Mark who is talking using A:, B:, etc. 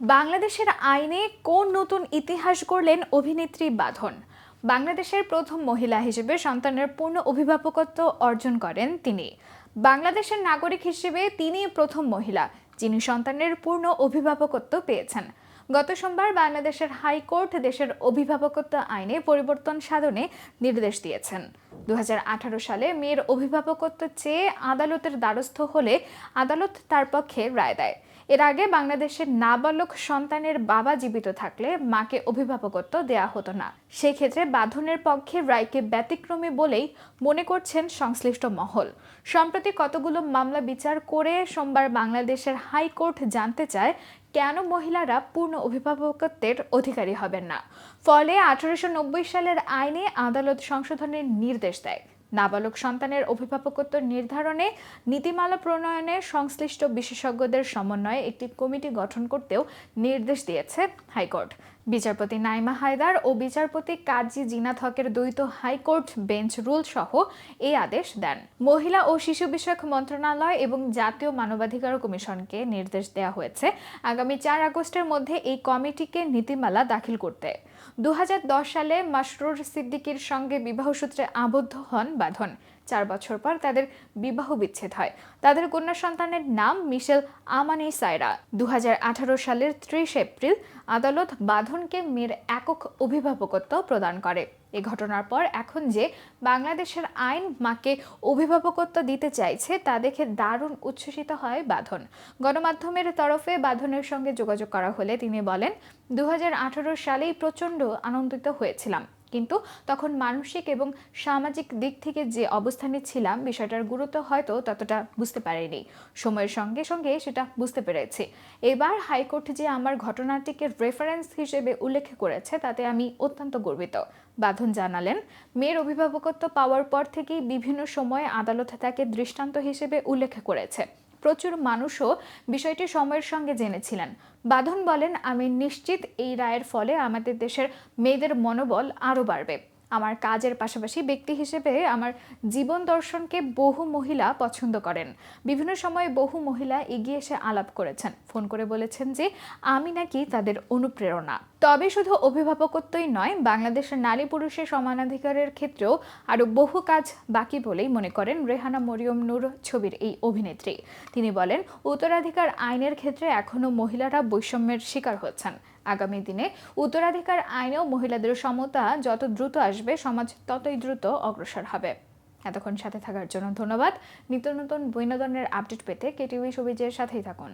A: বাংলাদেশের আইনে কোন নতুন ইতিহাস গড়লেন অভিনেত্রী বাঁধন? বাংলাদেশের প্রথম মহিলা হিসেবে সন্তানের পূর্ণ অভিভাবকত্ব অর্জন করেন তিনি। বাংলাদেশের নাগরিক হিসেবে তিনি প্রথম মহিলা, যিনি সন্তানের পূর্ণ অভিভাবকত্ব পেয়েছেন। গত সোমবার বাংলাদেশের হাইকোর্ট দেশের অভিভাবকত্ব আইনে পরিবর্তন সাধনে নির্দেশ দিয়েছেন। দু হাজার আঠারো সালে মেয়ের অভিভাবকত্ব চেয়ে আদালতের দ্বারস্থ হলে আদালত তার পক্ষে রায় দেয়। এর আগে বাংলাদেশের নাবালক সন্তানের বাবা জীবিত থাকলে মাকে অভিভাবকত্ব দেয়া হতো না। সেক্ষেত্রে বাঁধনের পক্ষে রায়কে ব্যতিক্রমী বলেই মনে করছেন সংশ্লিষ্ট মহল। সম্প্রতি কতগুলো মামলা বিচার করে সোমবার বাংলাদেশের হাইকোর্ট জানতে চায়, কেন মহিলারা পূর্ণ অভিভাবকত্বের অধিকারী হবেন না? ফলে আঠারোশো নব্বই সালের আইনে আদালত সংশোধনের নির্দেশ দেয়। নাবালক সন্তানের অভিভাবকত্ব নির্ধারণে নীতিমালা প্রণয়নে সংশ্লিষ্ট বিশেষজ্ঞদের সমন্বয়ে একটি কমিটি গঠন করতেও নির্দেশ দিয়েছে হাইকোর্ট। বিচারপতি নাইমা হায়দার ও বিচারপতি কাজী জিনাত হকের দ্বৈত হাইকোর্ট বেঞ্চ রুল সহ এই আদেশ দেন। মহিলা ও শিশু বিষয়ক মন্ত্রণালয় এবং জাতীয় মানবাধিকার কমিশনকে নির্দেশ দেওয়া হয়েছে আগামী চার আগস্টের মধ্যে এই কমিটিকে নীতিমালা দাখিল করতে। দুহাজার দশ সালে মাসরুর সিদ্দিকীর সঙ্গে বিবাহসূত্রে আবদ্ধ হন বাঁধন। চার বছর পর তাদের বিবাহ বিচ্ছেদ হয়। তাদের কন্যা সন্তানের নাম মিশেল আমানি সাইরা দু হাজার আঠারো সালের ত্রিশ এপ্রিল আদালত বাঁধনকে মেয়ের একক অভিভাবকত্ব প্রদান করে। এ ঘটনার পর এখন যে বাংলাদেশের আইন মাকে অভিভাবকত্ব দিতে চাইছে, তা দেখে দারুণ উচ্ছ্বসিত হয় বাঁধন। গণমাধ্যমের তরফে বাঁধনের সঙ্গে যোগাযোগ করা হলে তিনি বলেন দু হাজার আঠারো সালেই প্রচণ্ড আনন্দিত হয়েছিলাম। কিন্তু তখন মানসিক এবং সামাজিক দিক থেকে যে অবস্থানে ছিলাম, বিষয়টার গুরুত্ব হয়তো ততটা বুঝতে পারিনি। সময়ের সঙ্গে সঙ্গে সেটা বুঝতে পেরেছি। এবার হাইকোর্ট যে আমার ঘটনাটিকে রেফারেন্স হিসেবে উল্লেখ করেছে, তাতে আমি অত্যন্ত গর্বিত। বাঁধন জানালেন, মেয়ের অভিভাবকত্ব পাওয়ার পর থেকেই বিভিন্ন সময়ে আদালত তাকে দৃষ্টান্ত হিসেবে উল্লেখ করেছে। প্রচুর মানুষও বিষয়টি সময়ের সঙ্গে জেনেছিলেন। বাঁধন বলেন, আমি নিশ্চিত এই রায়ের ফলে আমাদের দেশের মেয়েদের মনোবল আরও বাড়বে। আমার কাজের পাশাপাশি ব্যক্তি হিসেবে আমার জীবন দর্শনকে বহু মহিলা পছন্দ করেন। বিভিন্ন সময়ে বহু মহিলা এগিয়ে এসে আলাপ করেছেন। ফোন করে বলেছেন যে, আমি নাকি তাদের অনুপ্রেরণা। তবে শুধু অভিভাবকত্বই নয়, বাংলাদেশের নারী পুরুষের সমানাধিকারের ক্ষেত্রেও আরও বহু কাজ বাকি বলেই মনে করেন রেহানা মরিয়ম নূর ছবির এই অভিনেত্রী। তিনি বলেন, উত্তরাধিকার আইনের ক্ষেত্রে এখনও মহিলারা বৈষম্যের শিকার হচ্ছেন। আগামী দিনে। উত্তরাধিকার আইনেও মহিলাদের সমতা যত দ্রুত আসবে, সমাজ ততই দ্রুত অগ্রসর হবে। এতক্ষণ সাথে থাকার জন্য ধন্যবাদ। নিত্য নতুন বিনোদনের আপডেট পেতে কেটিভি সবিজের সাথেই থাকুন।